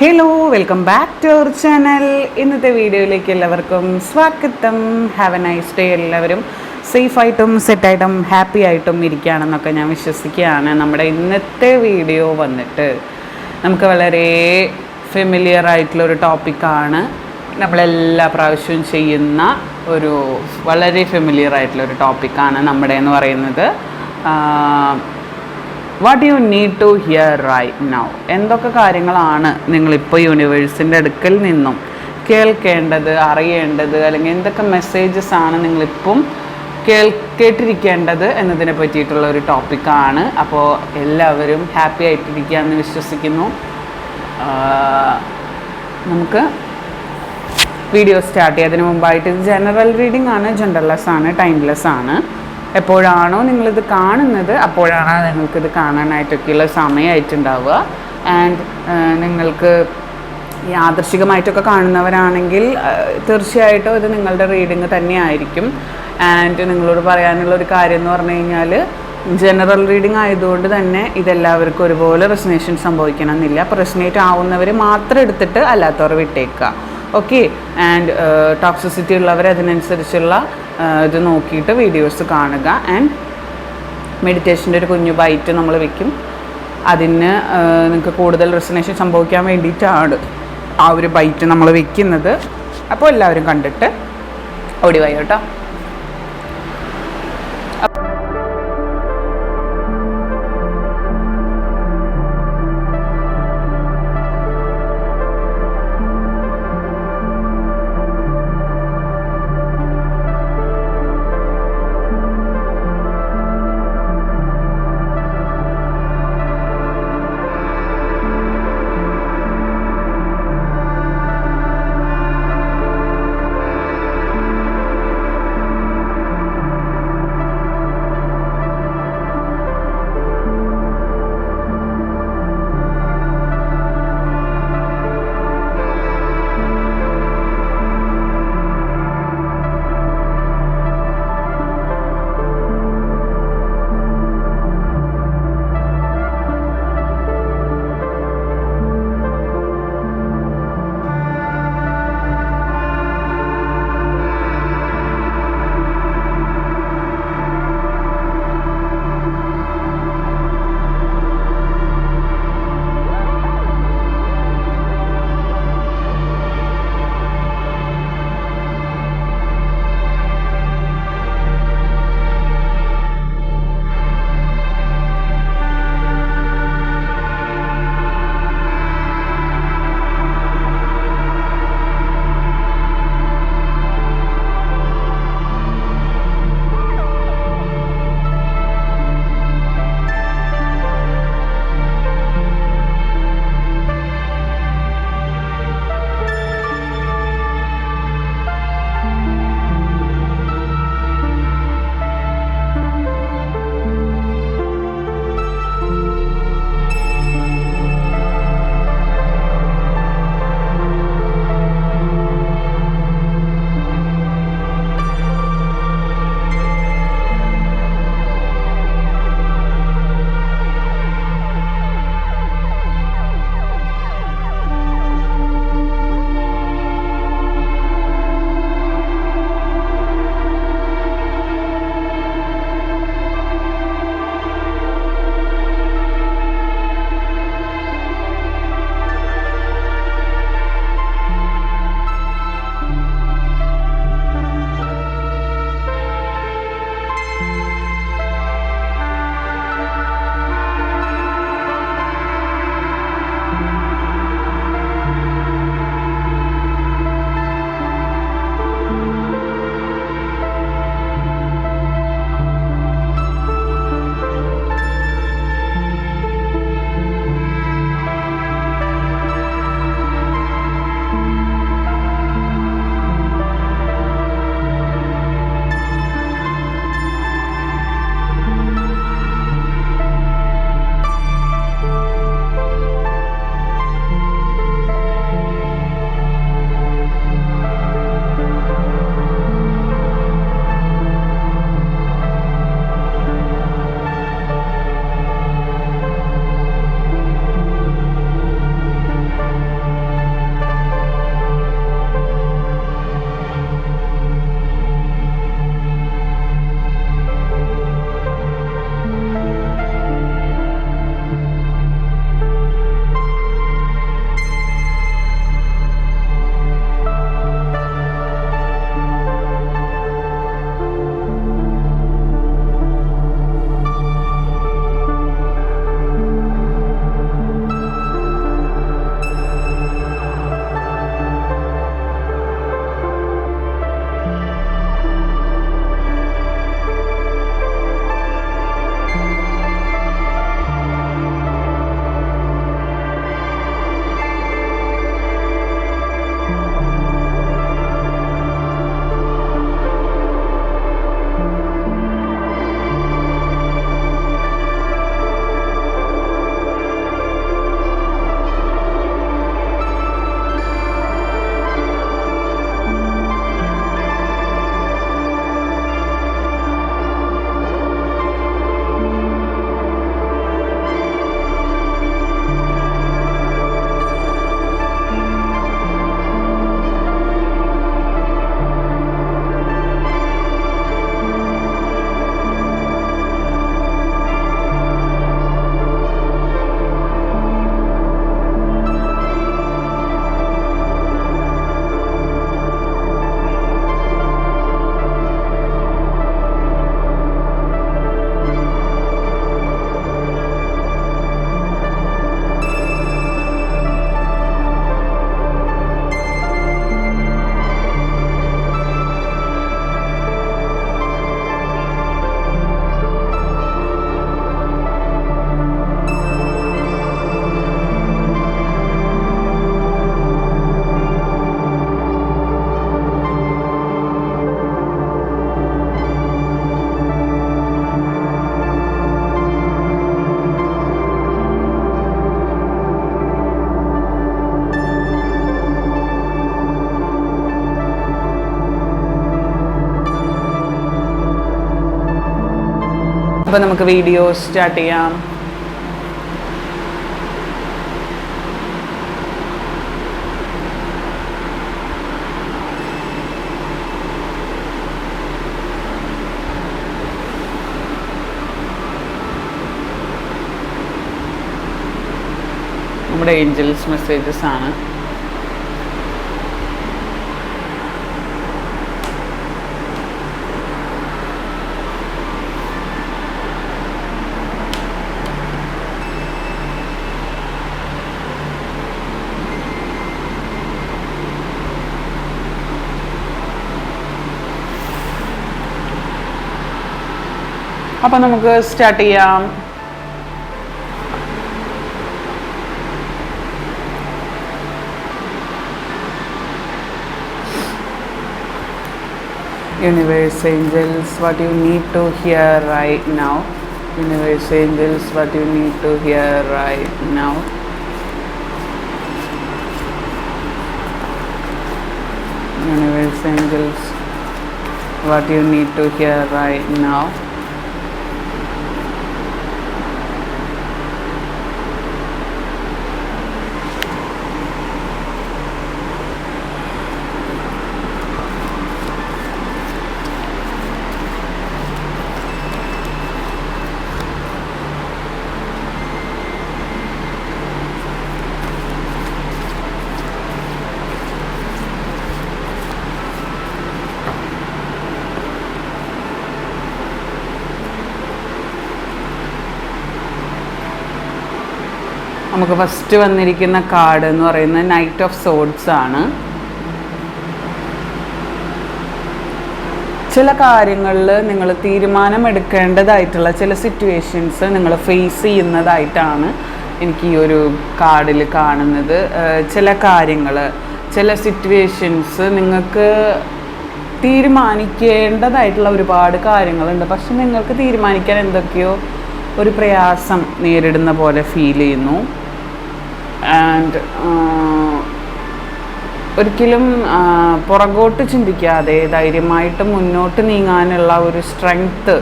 Hello welcome back to our channel ഇന്നത്തെ വീഡിയോയിലേക്ക് എല്ലാവർക്കും സ്വാഗതം. ഹാവ് എ നൈസ് ഡേ എല്ലാവരും. സേഫായിട്ടും സെറ്റായിട്ടും ഹാപ്പി ആയിട്ടും ഇരിക്കുകയാണെന്നൊക്കെ ഞാൻ വിശ്വസിക്കുകയാണ്. നമ്മുടെ ഇന്നത്തെ വീഡിയോ വന്നിട്ട് നമുക്ക് വളരെ ഫെമിലിയർ ആയിട്ടുള്ള ഒരു ടോപ്പിക്കാണ് നമ്മളെല്ലാ പ്രാവശ്യവും ചെയ്യുന്ന ഒരു വളരെ ഫെമിലിയർ ആയിട്ടുള്ള ഒരു ടോപ്പിക്കാണ് നമ്മുടെ എന്ന് പറയുന്നത്. What you need to hear right now എന്തൊക്കെ കാര്യങ്ങളാണ് നിങ്ങളിപ്പോൾ യൂണിവേഴ്സിന്റെ അടുക്കൽ നിന്നും കേൾക്കേണ്ടത് അറിയേണ്ടത് അല്ലെങ്കിൽ എന്തൊക്കെ മെസ്സേജസ് ആണ് നിങ്ങളിപ്പം കേൾ കേട്ടിരിക്കേണ്ടത് എന്നതിനെ പറ്റിയിട്ടുള്ള ഒരു ടോപ്പിക്കാണ് അപ്പോൾ എല്ലാവരും ഹാപ്പി ആയിട്ടിരിക്കുക എന്ന് വിശ്വസിക്കുന്നു. നമുക്ക് വീഡിയോ സ്റ്റാർട്ട് ചെയ്യുന്നതിന് മുമ്പായിട്ട് ജനറൽ റീഡിംഗ് ആണ് ജെൻഡർലെസ് ആണ് ടൈംലെസ് ആണ്. എപ്പോഴാണോ നിങ്ങളിത് കാണുന്നത് അപ്പോഴാണ് നിങ്ങൾക്കിത് കാണാനായിട്ടൊക്കെയുള്ള സമയമായിട്ടുണ്ടാവുക ആൻഡ് നിങ്ങൾക്ക് യാദൃശികമായിട്ടൊക്കെ കാണുന്നവരാണെങ്കിൽ തീർച്ചയായിട്ടും ഇത് നിങ്ങളുടെ റീഡിങ് തന്നെയായിരിക്കും. ആൻഡ് നിങ്ങളോട് പറയാനുള്ള ഒരു കാര്യം എന്ന് പറഞ്ഞു കഴിഞ്ഞാൽ ജനറൽ റീഡിംഗ് ആയതുകൊണ്ട് തന്നെ ഇതെല്ലാവർക്കും ഒരുപോലെ റെസിനേഷൻ സംഭവിക്കണം എന്നില്ല അപ്പോൾ റെസിനേറ്റ് ആവുന്നവർ മാത്രം എടുത്തിട്ട് അല്ലാത്തവർ വിട്ടേക്കുക. ഓക്കെ ആൻഡ് ടോക്സിസിറ്റി ഉള്ളവർ അതിനനുസരിച്ചുള്ള ഇത് നോക്കിയിട്ട് വീഡിയോസ് കാണുക. ആൻഡ് മെഡിറ്റേഷന്റെ ഒരു കുഞ്ഞു ബൈറ്റ് നമ്മൾ വെക്കും. അതിന് നിങ്ങൾക്ക് കൂടുതൽ റെസിനേഷൻ സംഭവിക്കാൻ വേണ്ടിയിട്ടാണ് ആ ഒരു ബൈറ്റ് നമ്മൾ വെക്കുന്നത്. അപ്പോൾ എല്ലാവരും കണ്ടിട്ട് ഓടി വായോ അപ്പോൾ നമുക്ക് വീഡിയോ സ്റ്റാർട്ട് ചെയ്യാം. നമ്മുടെ ഏഞ്ചൽസ് മെസ്സേജസ് ആണ്. അപ്പം നമുക്ക് സ്റ്റാർട്ട് ചെയ്യാം Universe angels, what you need to hear right now. Universe angels, what you need to hear right now. Universe angels, what you need to hear right now. നമുക്ക് first വന്നിരിക്കുന്ന card എന്ന് പറയുന്നത് knight of swords ആണ്. ചില കാര്യങ്ങളിൽ നിങ്ങൾ തീരുമാനമെടുക്കേണ്ടതായിട്ടുള്ള ചില situations നിങ്ങൾ ഫേസ് ചെയ്യുന്നതായിട്ടാണ് എനിക്ക് ഈ ഒരു കാർഡിൽ കാണുന്നത്. ചില കാര്യങ്ങൾ ചില സിറ്റുവേഷൻസ് നിങ്ങൾക്ക് തീരുമാനിക്കേണ്ടതായിട്ടുള്ള ഒരുപാട് കാര്യങ്ങളുണ്ട്. പക്ഷെ നിങ്ങൾക്ക് തീരുമാനിക്കാൻ എന്തൊക്കെയോ ഒരു പ്രയാസം നേരിടുന്ന പോലെ ഫീൽ ചെയ്യുന്നു. ആൻഡ് ഒരിക്കലും പുറകോട്ട് ചിന്തിക്കാതെ ധൈര്യമായിട്ട് മുന്നോട്ട് നീങ്ങാനുള്ള ഒരു സ്ട്രെങ്ത്ത്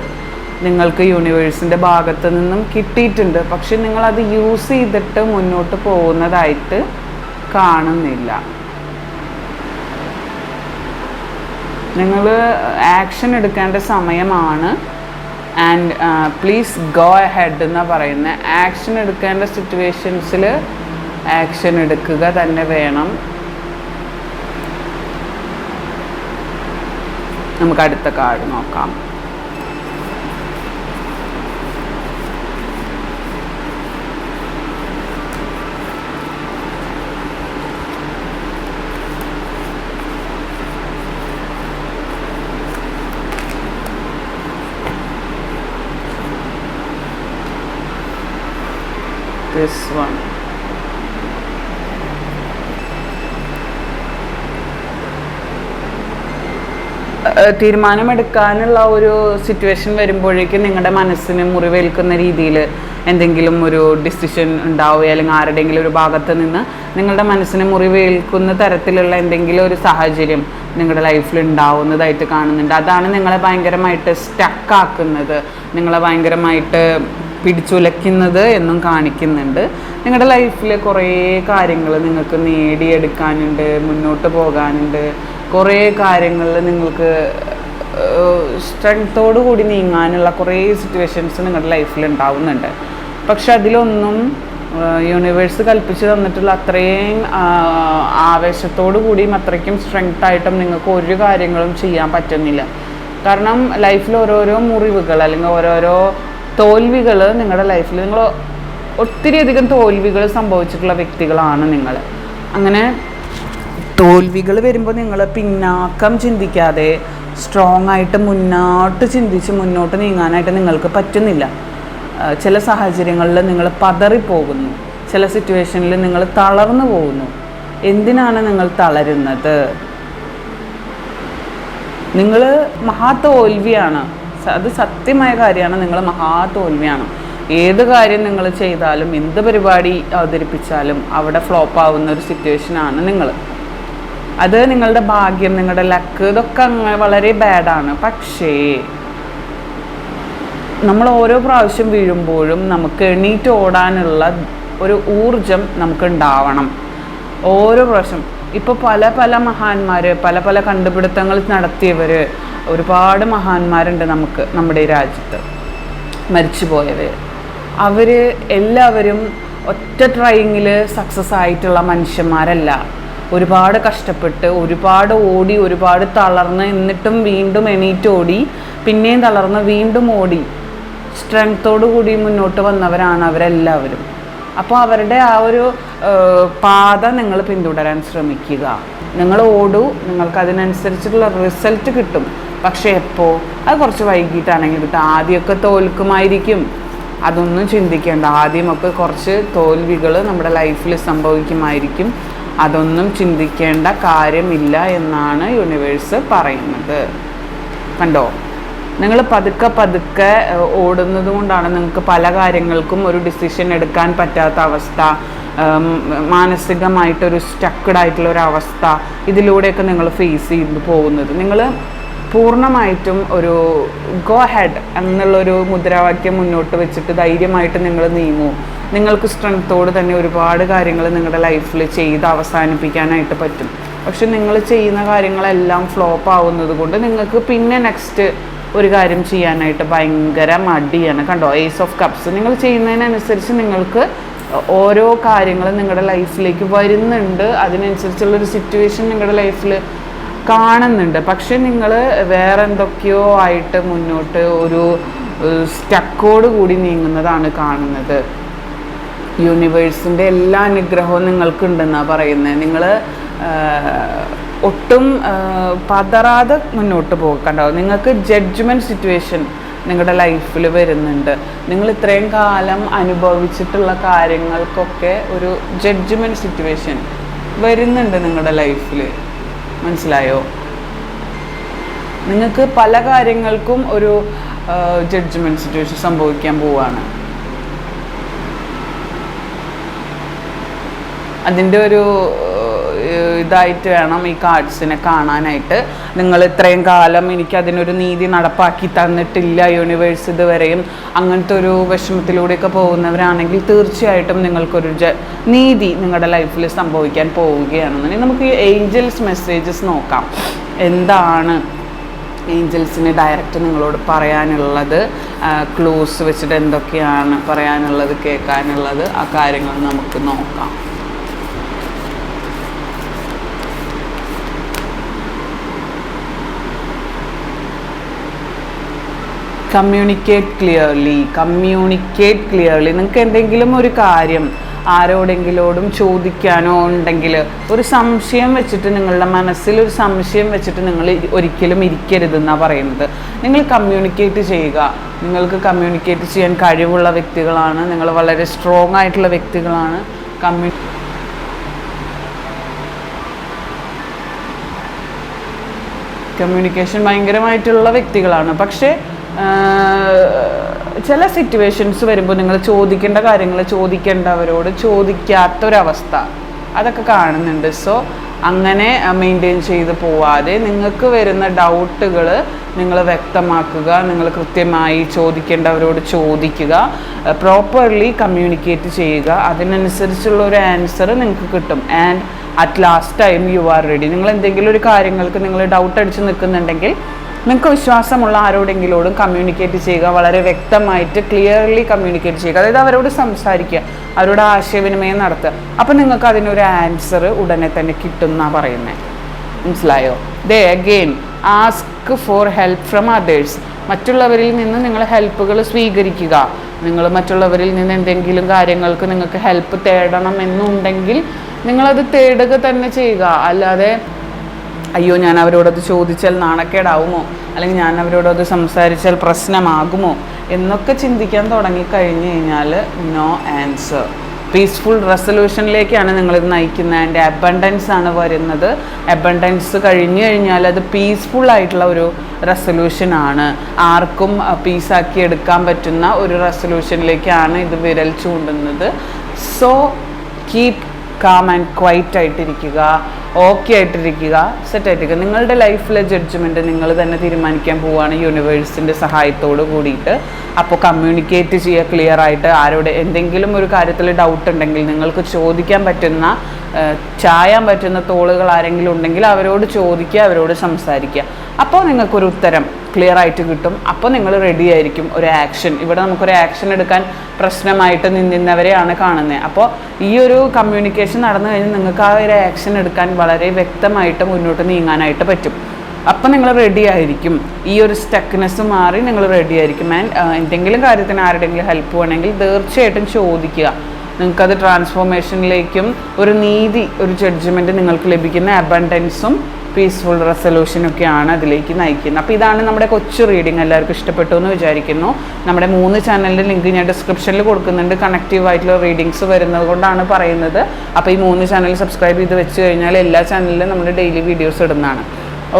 നിങ്ങൾക്ക് യൂണിവേഴ്സിന്റെ ഭാഗത്ത് നിന്നും കിട്ടിയിട്ടുണ്ട്. പക്ഷെ നിങ്ങളത് യൂസ് ചെയ്തിട്ട് മുന്നോട്ട് പോകുന്നതായിട്ട് കാണുന്നില്ല. നിങ്ങൾ ആക്ഷൻ എടുക്കേണ്ട സമയമാണ്. ആൻഡ് പ്ലീസ് ഗോ ഹെഡ് എന്നാണ് പറയുന്നത് ആക്ഷൻ എടുക്കേണ്ട സിറ്റുവേഷൻസിൽ ആക്ഷൻ എടുക്കുക തന്നെ വേണം. നമുക്ക് അടുത്ത കാർഡ് നോക്കാം. This one. തീരുമാനമെടുക്കാനുള്ള ഒരു സിറ്റുവേഷൻ വരുമ്പോഴേക്കും നിങ്ങളുടെ മനസ്സിന് മുറിവേൽക്കുന്ന രീതിയിൽ എന്തെങ്കിലും ഒരു ഡിസിഷൻ ഉണ്ടാവുക അല്ലെങ്കിൽ ആരുടെയെങ്കിലും ഒരു ഭാഗത്ത് നിന്ന് നിങ്ങളുടെ മനസ്സിന് മുറിവേൽക്കുന്ന തരത്തിലുള്ള എന്തെങ്കിലും ഒരു സാഹചര്യം നിങ്ങളുടെ ലൈഫിൽ ഉണ്ടാവുന്നതായിട്ട് കാണുന്നുണ്ട്. അതാണ് നിങ്ങളെ ഭയങ്കരമായിട്ട് സ്റ്റക്കാക്കുന്നത് നിങ്ങളെ ഭയങ്കരമായിട്ട് പിടിച്ചുലയ്ക്കുന്നത് എന്നും കാണിക്കുന്നുണ്ട്. നിങ്ങളുടെ ലൈഫിൽ കുറേ കാര്യങ്ങൾ നിങ്ങൾക്ക് നേടിയെടുക്കാനുണ്ട് മുന്നോട്ട് പോകാനുണ്ട്. കുറേ കാര്യങ്ങളിൽ നിങ്ങൾക്ക് സ്ട്രെങ്തോടു കൂടി നീങ്ങാനുള്ള കുറേ സിറ്റുവേഷൻസ് നിങ്ങളുടെ ലൈഫിൽ ഉണ്ടാവുന്നുണ്ട്. പക്ഷെ അതിലൊന്നും യൂണിവേഴ്സ് കൽപ്പിച്ച് തന്നിട്ടുള്ള അത്രയും ആവേശത്തോടു കൂടിയും അത്രയ്ക്കും സ്ട്രെങ്ത്തായിട്ടും നിങ്ങൾക്ക് ഒരു കാര്യങ്ങളും ചെയ്യാൻ പറ്റുന്നില്ല. കാരണം ലൈഫിൽ ഓരോരോ മുറിവുകൾ അല്ലെങ്കിൽ ഓരോരോ തോൽവികൾ നിങ്ങളുടെ ലൈഫിൽ നിങ്ങൾ ഒത്തിരി അധികം തോൽവികൾ സംഭവിച്ചിട്ടുള്ള വ്യക്തികളാണ് നിങ്ങൾ. അങ്ങനെ തോൽവികൾ വരുമ്പോൾ നിങ്ങൾ പിന്നാക്കം ചിന്തിക്കാതെ സ്ട്രോങ് ആയിട്ട് മുന്നോട്ട് ചിന്തിച്ച് മുന്നോട്ട് നീങ്ങാനായിട്ട് നിങ്ങൾക്ക് പറ്റുന്നില്ല. ചില സാഹചര്യങ്ങളിൽ നിങ്ങൾ പതറിപ്പോകുന്നു. ചില സിറ്റുവേഷനിൽ നിങ്ങൾ തളർന്നു പോകുന്നു. എന്തിനാണ് നിങ്ങൾ തളരുന്നത്? നിങ്ങൾ മഹാ തോൽവിയാണ് അത് സത്യമായ കാര്യമാണ്. നിങ്ങൾ മഹാ തോൽവിയാണ് ഏത് കാര്യം നിങ്ങൾ ചെയ്താലും എന്ത് പരിപാടി അവതരിപ്പിച്ചാലും അവിടെ ഫ്ലോപ്പ് ആവുന്ന ഒരു സിറ്റുവേഷനാണ് നിങ്ങൾ അത് നിങ്ങളുടെ ഭാഗ്യം നിങ്ങളുടെ ലക്ക് ഇതൊക്കെ വളരെ ബാഡാണ് പക്ഷേ നമ്മൾ ഓരോ പ്രാവശ്യം വീഴുമ്പോഴും നമുക്ക് എണീറ്റ് ഓടാനുള്ള ഒരു ഊർജം നമുക്ക് ഉണ്ടാവണം. ഓരോ പ്രാവശ്യം. ഇപ്പോൾ പല പല മഹാന്മാർ പല പല കണ്ടുപിടുത്തങ്ങൾ നടത്തിയവർ ഒരുപാട് മഹാന്മാരുണ്ട് നമുക്ക് നമ്മുടെ ഈ രാജ്യത്ത്. മരിച്ചുപോയവർ അവർ എല്ലാവരും ഒറ്റ ട്രൈയിങ്ങിൽ സക്സസ് ആയിട്ടുള്ള മനുഷ്യന്മാരല്ല. ഒരുപാട് കഷ്ടപ്പെട്ട് ഒരുപാട് ഓടി ഒരുപാട് തളർന്ന് എന്നിട്ടും വീണ്ടും എണീറ്റ് ഓടി പിന്നെയും തളർന്ന് വീണ്ടും ഓടി. സ്ട്രെങ്ത്തോടു കൂടി മുന്നോട്ട് വന്നവരാണ് അവരെല്ലാവരും. അപ്പോൾ അവരുടെ ആ ഒരു പാത നിങ്ങൾ പിന്തുടരാൻ ശ്രമിക്കുക. നിങ്ങൾ ഓടൂ നിങ്ങൾക്ക് അതിനനുസരിച്ചിട്ടുള്ള റിസൾട്ട് കിട്ടും. പക്ഷേ എപ്പോൾ അത് കുറച്ച് വൈകിട്ടാണെങ്കിൽ കിട്ടും ആദ്യമൊക്കെ തോൽക്കുമായിരിക്കും. അതൊന്നും ചിന്തിക്കേണ്ട. ആദ്യമൊക്കെ കുറച്ച് തോൽവികൾ നമ്മുടെ ലൈഫിൽ സംഭവിക്കുമായിരിക്കും. അതൊന്നും ചിന്തിക്കേണ്ട കാര്യമില്ല എന്നാണ് യൂണിവേഴ്സ് പറയുന്നത്. കണ്ടോ? നിങ്ങൾ പതുക്കെ പതുക്കെ ഓടുന്നത് കൊണ്ടാണ് നിങ്ങൾക്ക് പല കാര്യങ്ങൾക്കും ഒരു ഡിസിഷൻ എടുക്കാൻ പറ്റാത്ത അവസ്ഥ മാനസികമായിട്ടൊരു സ്റ്റക്കഡ് ആയിട്ടുള്ള ഒരു അവസ്ഥ ഇതിലൂടെയൊക്കെ നിങ്ങൾ ഫേസ് ചെയ്ത് പോകുന്നത്. നിങ്ങൾ പൂർണമായിട്ടും ഒരു ഗോ ഹെഡ് എന്നുള്ളൊരു മുദ്രാവാക്യം മുന്നോട്ട് വെച്ചിട്ട് ധൈര്യമായിട്ട് നിങ്ങൾ നീങ്ങൂ. നിങ്ങൾക്ക് സ്ട്രെങ്ത്തോട് തന്നെ ഒരുപാട് കാര്യങ്ങൾ നിങ്ങളുടെ ലൈഫിൽ ചെയ്ത് അവസാനിപ്പിക്കാനായിട്ട് പറ്റും. പക്ഷെ നിങ്ങൾ ചെയ്യുന്ന കാര്യങ്ങളെല്ലാം ഫ്ലോപ്പ് ആവുന്നത് കൊണ്ട് നിങ്ങൾക്ക് പിന്നെ നെക്സ്റ്റ് ഒരു കാര്യം ചെയ്യാനായിട്ട് ഭയങ്കര മടിയാണ്. കണ്ടോ? ഏസ് ഓഫ് കപ്സ് നിങ്ങൾ ചെയ്യുന്നതിനനുസരിച്ച് നിങ്ങൾക്ക് ഓരോ കാര്യങ്ങളും നിങ്ങളുടെ ലൈഫിലേക്ക് വരുന്നുണ്ട്. അതിനനുസരിച്ചുള്ളൊരു സിറ്റുവേഷൻ നിങ്ങളുടെ ലൈഫിൽ കാണുന്നുണ്ട്. പക്ഷെ നിങ്ങൾ വേറെ എന്തൊക്കെയോ ആയിട്ട് മുന്നോട്ട് ഒരു സ്റ്റക്കോട് കൂടി നീങ്ങുന്നതാണ് കാണുന്നത്. യൂണിവേഴ്സിന്റെ എല്ലാ അനുഗ്രഹവും നിങ്ങൾക്കുണ്ടെന്നാണ് പറയുന്നത് നിങ്ങൾ ഒട്ടും പതറാതെ മുന്നോട്ട് പോകണ്ടാവും നിങ്ങൾക്ക് ജഡ്ജ്മെന്റ് സിറ്റുവേഷൻ നിങ്ങളുടെ ലൈഫിൽ വരുന്നുണ്ട്. നിങ്ങൾ ഇത്രയും കാലം അനുഭവിച്ചിട്ടുള്ള കാര്യങ്ങൾക്കൊക്കെ ഒരു ജഡ്ജ്മെന്റ് സിറ്റുവേഷൻ വരുന്നുണ്ട് നിങ്ങളുടെ ലൈഫിൽ മനസ്സിലായോ? നിങ്ങൾക്ക് പല കാര്യങ്ങൾക്കും ഒരു ജഡ്ജ്മെന്റ് സിറ്റുവേഷൻ സംഭവിക്കാൻ പോവുകയാണ് അതിന്റെ ഒരു ഇതായിട്ട് വേണം ഈ കാർഡ്സിനെ കാണാനായിട്ട്. നിങ്ങൾ ഇത്രയും കാലം എനിക്ക് അതിനൊരു നീതി നടപ്പാക്കി തന്നിട്ടില്ല യൂണിവേഴ്സ് ഇതുവരെയും. അങ്ങനത്തെ ഒരു വിഷമത്തിലൂടെയൊക്കെ പോകുന്നവരാണെങ്കിൽ തീർച്ചയായിട്ടും നിങ്ങൾക്കൊരു ജ നീതി നിങ്ങളുടെ ലൈഫിൽ സംഭവിക്കാൻ പോവുകയാണെന്നുണ്ടെങ്കിൽ നമുക്ക് ഈ ഏഞ്ചൽസ് മെസ്സേജസ് നോക്കാം. എന്താണ് ഏഞ്ചൽസിന് ഡയറക്റ്റ് നിങ്ങളോട് പറയാനുള്ളത്? ക്ലൂസ് വെച്ചിട്ട് എന്തൊക്കെയാണ് പറയാനുള്ളത് കേൾക്കാനുള്ളത്? ആ കാര്യങ്ങൾ നമുക്ക് നോക്കാം. കമ്മ്യൂണിക്കേറ്റ് ക്ലിയർലി കമ്മ്യൂണിക്കേറ്റ് ക്ലിയർലി നിങ്ങൾക്ക് എന്തെങ്കിലും ഒരു കാര്യം ആരോടെങ്കിലോടും ചോദിക്കാനോ ഉണ്ടെങ്കിൽ ഒരു സംശയം വെച്ചിട്ട് നിങ്ങളുടെ മനസ്സിൽ ഒരു സംശയം വെച്ചിട്ട് നിങ്ങൾ ഒരിക്കലും ഇരിക്കരുതെന്നാണ് പറയുന്നത്. നിങ്ങൾ കമ്മ്യൂണിക്കേറ്റ് ചെയ്യുക. നിങ്ങൾക്ക് കമ്മ്യൂണിക്കേറ്റ് ചെയ്യാൻ കഴിവുള്ള വ്യക്തികളാണ്. നിങ്ങൾ വളരെ സ്ട്രോങ് ആയിട്ടുള്ള വ്യക്തികളാണ്. കമ്മ്യൂ കമ്മ്യൂണിക്കേഷൻ ഭയങ്കരമായിട്ടുള്ള വ്യക്തികളാണ്. പക്ഷേ ചില സിറ്റുവേഷൻസ് വരുമ്പോൾ നിങ്ങൾ ചോദിക്കേണ്ട കാര്യങ്ങൾ ചോദിക്കേണ്ടവരോട് ചോദിക്കാത്തൊരവസ്ഥ. അതൊക്കെ കാണുന്നുണ്ട്. സോ അങ്ങനെ മെയിന്റെയിൻ ചെയ്ത് പോവാതെ നിങ്ങൾക്ക് വരുന്ന ഡൗട്ടുകൾ നിങ്ങൾ വ്യക്തമാക്കുക നിങ്ങൾ കൃത്യമായി ചോദിക്കേണ്ടവരോട് ചോദിക്കുക പ്രോപ്പർലി കമ്മ്യൂണിക്കേറ്റ് ചെയ്യുക. അതിനനുസരിച്ചുള്ള ഒരു ആൻസർ നിങ്ങൾക്ക് കിട്ടും. And at last time you are ready നിങ്ങൾ എന്തെങ്കിലും ഒരു കാര്യങ്ങൾക്ക് നിങ്ങൾ ഡൗട്ട് അടിച്ച് നിൽക്കുന്നുണ്ടെങ്കിൽ നിങ്ങൾക്ക് വിശ്വാസമുള്ള ആരോടെങ്കിലോടും കമ്മ്യൂണിക്കേറ്റ് ചെയ്യുക വളരെ വ്യക്തമായിട്ട് ക്ലിയർലി കമ്മ്യൂണിക്കേറ്റ് ചെയ്യുക. അതായത് അവരോട് സംസാരിക്കുക അവരോട് ആശയവിനിമയം നടത്തുക. അപ്പം നിങ്ങൾക്ക് അതിനൊരു ആൻസർ ഉടനെ തന്നെ കിട്ടും എന്നാണ് പറയുന്നത് മനസ്സിലായോ? They again ask for help from others മറ്റുള്ളവരിൽ നിന്ന് നിങ്ങൾ ഹെൽപ്പുകൾ സ്വീകരിക്കുക. നിങ്ങൾ മറ്റുള്ളവരിൽ നിന്ന് എന്തെങ്കിലും കാര്യങ്ങൾക്ക് നിങ്ങൾക്ക് ഹെൽപ്പ് തേടണം എന്നുണ്ടെങ്കിൽ നിങ്ങളത് തേടുക തന്നെ ചെയ്യുക. അല്ലാതെ അയ്യോ ഞാൻ അവരോടത് ചോദിച്ചാൽ നാണക്കേടാവുമോ? അല്ലെങ്കിൽ ഞാൻ അവരോടത് സംസാരിച്ചാൽ പ്രശ്നമാകുമോ? എന്നൊക്കെ ചിന്തിക്കാൻ തുടങ്ങിക്കഴിഞ്ഞ് കഴിഞ്ഞാൽ നോ ആൻസർ പീസ്ഫുൾ റെസൊല്യൂഷനിലേക്കാണ് നിങ്ങളിത് നയിക്കുന്നത്. ആൻഡ് അബണ്ടൻസ് ആണ് വരുന്നത്. അബണ്ടൻസ് കഴിഞ്ഞു കഴിഞ്ഞാൽ അത് പീസ്ഫുൾ ആയിട്ടുള്ള ഒരു റെസൊല്യൂഷനാണ് ആർക്കും പീസാക്കി എടുക്കാൻ പറ്റുന്ന ഒരു റെസൊല്യൂഷനിലേക്കാണ് ഇത് വിരൽ ചൂണ്ടുന്നത്. So keep calm and quiet ആയിട്ടിരിക്കുക ഓക്കെ ആയിട്ടിരിക്കുക സെറ്റ് ആയിട്ടിരിക്കുക. നിങ്ങളുടെ ലൈഫിലെ ജഡ്ജ്മെന്റ് നിങ്ങൾ തന്നെ തീരുമാനിക്കാൻ പോവുകയാണ് യൂണിവേഴ്സിന്റെ സഹായത്തോട് കൂടിയിട്ട്. അപ്പോൾ കമ്മ്യൂണിക്കേറ്റ് ചെയ്യുക ക്ലിയർ ആയിട്ട്. ആരോട് എന്തെങ്കിലും ഒരു കാര്യത്തിൽ ഡൗട്ട് ഉണ്ടെങ്കിൽ നിങ്ങൾക്ക് ചോദിക്കാൻ പറ്റുന്ന ചായാൻ പറ്റുന്ന തോളുകൾ ആരെങ്കിലും ഉണ്ടെങ്കിൽ അവരോട് ചോദിക്കുക അവരോട് സംസാരിക്കുക. അപ്പോൾ നിങ്ങൾക്കൊരു ഉത്തരം ക്ലിയർ ആയിട്ട് കിട്ടും. അപ്പോൾ നിങ്ങൾ റെഡി ആയിരിക്കും ഒരു ആക്ഷൻ ഇവിടെ നമുക്കൊരു ആക്ഷൻ എടുക്കാൻ പ്രശ്നമായിട്ട് നിന്നിരുന്നവരെയാണ് കാണുന്നത്. അപ്പോൾ ഈ ഒരു കമ്മ്യൂണിക്കേഷൻ നടന്നു കഴിഞ്ഞാൽ നിങ്ങൾക്ക് ആ ഒരു ആക്ഷൻ എടുക്കാൻ വളരെ വ്യക്തമായിട്ട് മുന്നോട്ട് നീങ്ങാനായിട്ട് പറ്റും. അപ്പം നിങ്ങൾ റെഡി ആയിരിക്കും. ഈ ഒരു സ്റ്റക്നെസ് മാറി നിങ്ങൾ റെഡി ആയിരിക്കും. ആൻഡ് എന്തെങ്കിലും കാര്യത്തിന് ആരുടെങ്കിലും ഹെൽപ്പ് വേണമെങ്കിൽ തീർച്ചയായിട്ടും ചോദിക്കുക. നിങ്ങൾക്കത് ട്രാൻസ്ഫോർമേഷനിലേക്കും ഒരു നീതി ഒരു ജഡ്ജ്മെന്റ് നിങ്ങൾക്ക് ലഭിക്കുന്ന അബണ്ടൻസും പീസ്ഫുൾ റെസൊല്യൂഷനും ഒക്കെയാണ് അതിലേക്ക് നയിക്കുന്നത്. അപ്പോൾ ഇതാണ് നമ്മുടെ കൊച്ചു റീഡിങ് എല്ലാവർക്കും ഇഷ്ടപ്പെട്ടു എന്ന് വിചാരിക്കുന്നു. നമ്മുടെ മൂന്ന് ചാനലിന്റെ ലിങ്ക് ഞാൻ ഡിസ്ക്രിപ്ഷനിൽ കൊടുക്കുന്നുണ്ട്. കണക്റ്റീവ് ആയിട്ടുള്ള റീഡിങ്സ് വരുന്നത് കൊണ്ടാണ് പറയുന്നത്. അപ്പോൾ ഈ മൂന്ന് ചാനൽ സബ്സ്ക്രൈബ് ചെയ്ത് വെച്ച് കഴിഞ്ഞാൽ എല്ലാ ചാനലിലും നമ്മൾ ഡെയിലി വീഡിയോസ് ഇടുന്നതാണ്.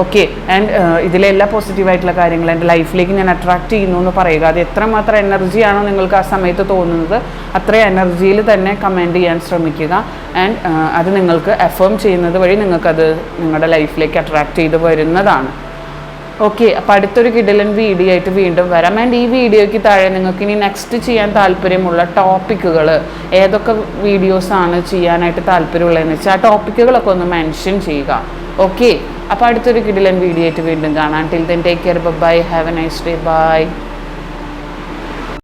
ഓക്കെ ആൻഡ് ഇതിലെ എല്ലാ പോസിറ്റീവായിട്ടുള്ള കാര്യങ്ങൾ എന്റെ ലൈഫിലേക്ക് ഞാൻ അട്രാക്റ്റ് ചെയ്യുന്നു എന്ന് പറയുക. അത് എത്രമാത്രം എനർജിയാണോ നിങ്ങൾക്ക് ആ സമയത്ത് തോന്നുന്നത് അത്രയും എനർജിയിൽ തന്നെ കമന്റ് ചെയ്യാൻ ശ്രമിക്കുക. ആൻഡ് അത് നിങ്ങൾക്ക് എഫേം ചെയ്യുന്നത് വഴി നിങ്ങൾക്കത് നിങ്ങളുടെ ലൈഫിലേക്ക് അട്രാക്റ്റ് ചെയ്ത് വരുന്നതാണ്. ഓക്കെ അപ്പോൾ അടുത്തൊരു കിടലൻ വീഡിയോ ആയിട്ട് വീണ്ടും വരാം. ആൻഡ് ഈ വീഡിയോയ്ക്ക് താഴെ നിങ്ങൾക്ക് ഇനി നെക്സ്റ്റ് ചെയ്യാൻ താല്പര്യമുള്ള ടോപ്പിക്കുകൾ ഏതൊക്കെ വീഡിയോസാണ് ചെയ്യാനായിട്ട് താല്പര്യമുള്ളതെന്ന് വെച്ചാൽ ആ ടോപ്പിക്കുകളൊക്കെ ഒന്ന് മെൻഷൻ ചെയ്യുക. ഓക്കെ അപ്പോൾ അടുത്തൊരു കിടിലൻ വീഡിയോ ആയിട്ട് വീണ്ടും കാണാം. Till then take care bye have a nice day bye